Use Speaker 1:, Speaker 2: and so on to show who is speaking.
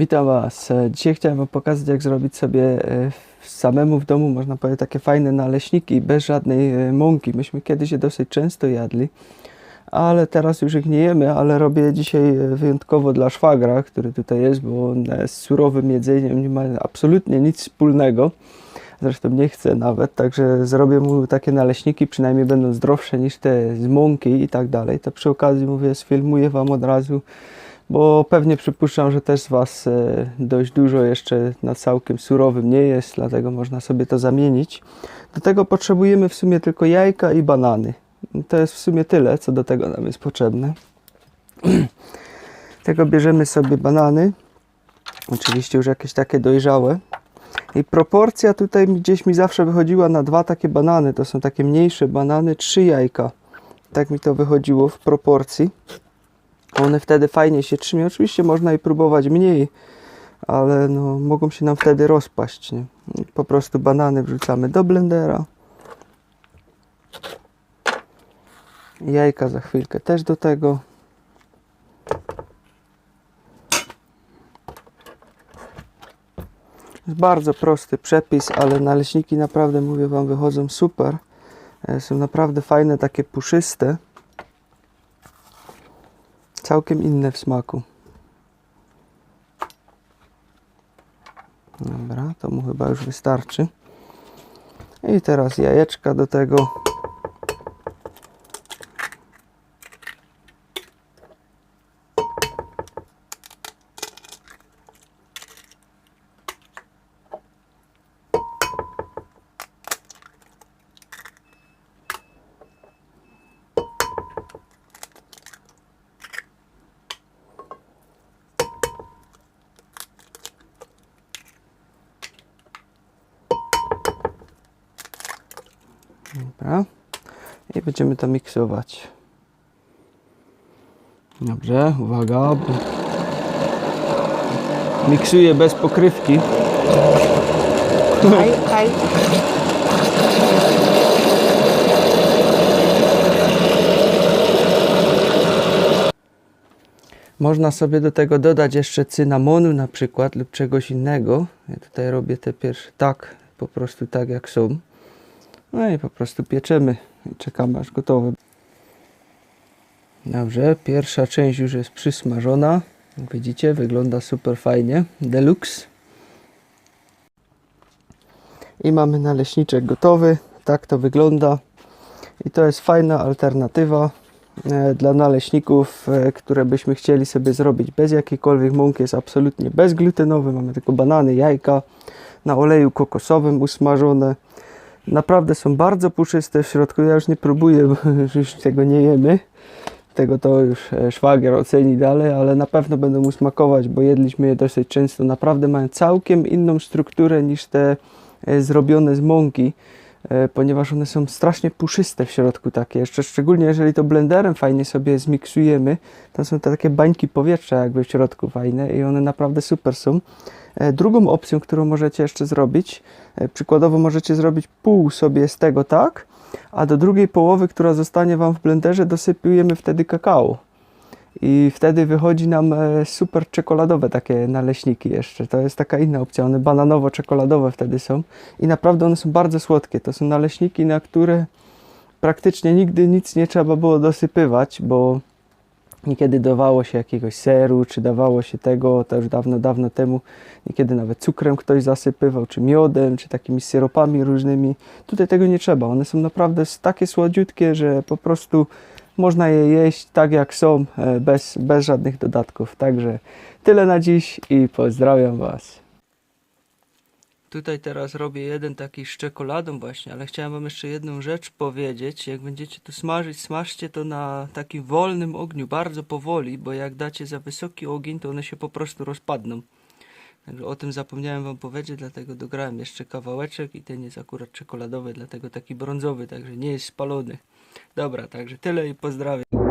Speaker 1: Witam Was. E, Dzisiaj chciałem Wam pokazać, jak zrobić sobie e, samemu w domu, można powiedzieć, takie fajne naleśniki bez żadnej e, mąki. Myśmy kiedyś je dosyć często jadli, ale teraz już ich nie jemy, ale robię dzisiaj wyjątkowo dla szwagra, który tutaj jest, bo on z surowym jedzeniem nie ma absolutnie nic wspólnego. Zresztą nie chce nawet, także zrobię mu takie naleśniki, przynajmniej będą zdrowsze niż te z mąki i tak dalej. To przy okazji mówię, sfilmuję Wam od razu bo pewnie przypuszczam, że też z Was e, dość dużo jeszcze na całkiem surowym nie jest, dlatego można sobie to zamienić. Do tego potrzebujemy w sumie tylko jajka i banany. To jest w sumie tyle, co do tego nam jest potrzebne. tego bierzemy sobie banany, oczywiście już jakieś takie dojrzałe. I proporcja tutaj gdzieś mi zawsze wychodziła na dwa takie banany, to są takie mniejsze banany, trzy jajka. Tak mi to wychodziło w proporcji. One wtedy fajnie się trzymią. Oczywiście można i próbować mniej, ale no, mogą się nam wtedy rozpaść. Nie? Po prostu banany wrzucamy do blendera. Jajka za chwilkę też do tego. Jest bardzo prosty przepis, ale naleśniki naprawdę, mówię Wam, wychodzą super. E, Są naprawdę fajne, takie puszyste całkiem inne w smaku. Dobra, to mu chyba już wystarczy. I teraz jajeczka do tego. Dobra. I będziemy to miksować. Dobrze, uwaga. Miksuję bez pokrywki.
Speaker 2: Hej, hej.
Speaker 1: Można sobie do tego dodać jeszcze cynamonu na przykład lub czegoś innego. Ja tutaj robię te pierwsze tak, po prostu tak jak są. No i po prostu pieczemy i czekamy aż gotowe. Dobrze, pierwsza część już jest przysmażona. Jak widzicie, wygląda super fajnie. Deluxe. I mamy naleśniczek gotowy. Tak to wygląda. I to jest fajna alternatywa e, dla naleśników, e, które byśmy chcieli sobie zrobić bez jakiejkolwiek mąki. Jest absolutnie bezglutenowy. Mamy tylko banany, jajka na oleju kokosowym usmażone. Naprawdę są bardzo puszyste w środku. Ja już nie próbuję, bo już tego nie jemy. Tego to już e, szwagier oceni dalej, ale na pewno będą mu smakować, bo jedliśmy je dosyć często. Naprawdę mają całkiem inną strukturę niż te e, zrobione z mąki, ponieważ one są strasznie puszyste w środku takie. Jeszcze szczególnie jeżeli to blenderem fajnie sobie zmiksujemy, to są te takie bańki powietrza jakby w środku fajne i one naprawdę super są. E, Drugą opcją, którą możecie jeszcze zrobić, e, przykładowo możecie zrobić pół sobie z tego tak, a do drugiej połowy, która zostanie Wam w blenderze, dosypujemy wtedy kakao. I wtedy wychodzi nam e, super czekoladowe takie naleśniki jeszcze. To jest taka inna opcja. One bananowo-czekoladowe wtedy są. I naprawdę one są bardzo słodkie. To są naleśniki, na które praktycznie nigdy nic nie trzeba było dosypywać, bo niekiedy dawało się jakiegoś seru, czy dawało się tego, to już dawno, dawno temu, niekiedy nawet cukrem ktoś zasypywał, czy miodem, czy takimi syropami różnymi. Tutaj tego nie trzeba. One są naprawdę takie słodziutkie, że po prostu można je jeść tak jak są, e, bez, bez żadnych dodatków. Także tyle na dziś i pozdrawiam Was. Tutaj teraz robię jeden taki z czekoladą właśnie, ale chciałem wam jeszcze jedną rzecz powiedzieć. Jak będziecie to smażyć, smażcie to na takim wolnym ogniu, bardzo powoli, bo jak dacie za wysoki ogień, to one się po prostu rozpadną. Także o tym zapomniałem wam powiedzieć, dlatego dograłem jeszcze kawałeczek i ten jest akurat czekoladowy, dlatego taki brązowy, także nie jest spalony. Dobra, także tyle i pozdrawiam.